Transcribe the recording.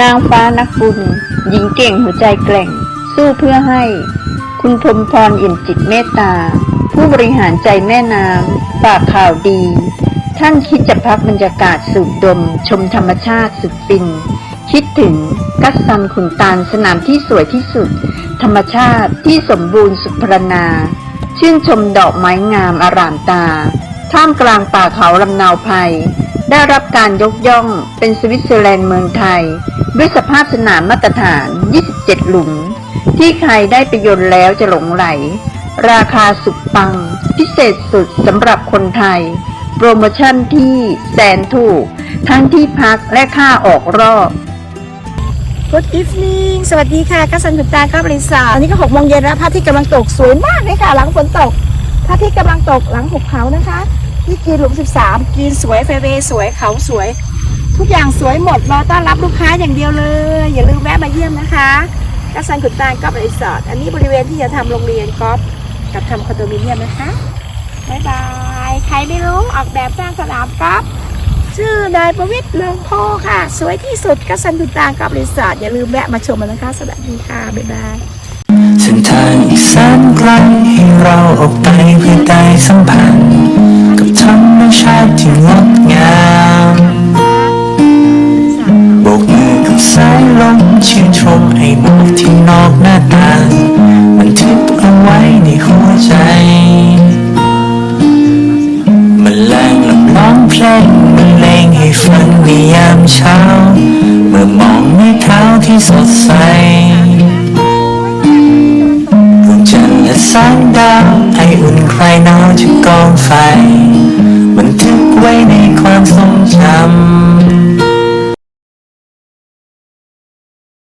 นางฟ้านักบุญ หญิงเก่งหัวใจแกร่ง สู้เพื่อให้ คุณพรมพรอิ่มจิตเมตตา ผู้บริหารใจแม่น้ำฝากข่าวดี ท่านคิดจะพักบรรยากาศสูดดม ชมธรรมชาติสุดฟิน คิดถึงกัสซันขุนตาลสนามที่สวยที่สุด ธรรมชาติที่สมบูรณ์สุดพรรณา ชื่นชมดอกไม้งามอร่ามตา ท่ามกลางป่าเขาลำนาวไพ ได้รับการยกย่องเป็นสวิตเซอร์แลนด์เมืองไทย ด้วยสภาพสนามมาตรฐาน 27 หลุม ที่ใครได้ไปยนต์แล้วจะหลงไหล ราคาสุดปัง พิเศษสุดสำหรับคนไทย โปรโมชั่นที่แสนถูก ทั้งที่พักและค่าออกรอบ Good evening สวัสดีค่ะกัสันขุนตาก็บริษัทอันนี้ก็หกโมงเย็นแล้วพระอาทิตย์กำลังตกสวยมากเลยค่ะ หลังฝนตกพระอาทิตย์กำลังตกหลังหุบเขานะคะ ที่กรีนหลุม 13กรีนสวยเฟเวสวยเขาสวย ทุกอย่างสวยหมดรอต้อนรับลูกค้าอย่างเดียวเลย อย่าลืมแวะมาเยี่ยมนะคะกัสซันขุนตาก็บริษัทอันนี้บริเวณที่จะทำโรงเรียนกอล์ฟกับทำคอนโดมิเนียมนะคะบ๊ายบายใครไม่รู้ออกแบบสร้างสนามกอล์ฟชื่อนายประวิตรเลืองโพค่ะ สวยที่สุดกัสันตุตางกับบริษัทอย่าลืมแวะมาชมกันนะคะสวัสดีค่ะบ๊ายบายเส้นทางอีกแสนไกลให้เราออกไปเพื่อได้สัมพันธ์ สดใสดวงจันทร์และแสงดาวให้อุ่นใครหนาวจากกองไฟ มันทึกไว้ในความทรงจำ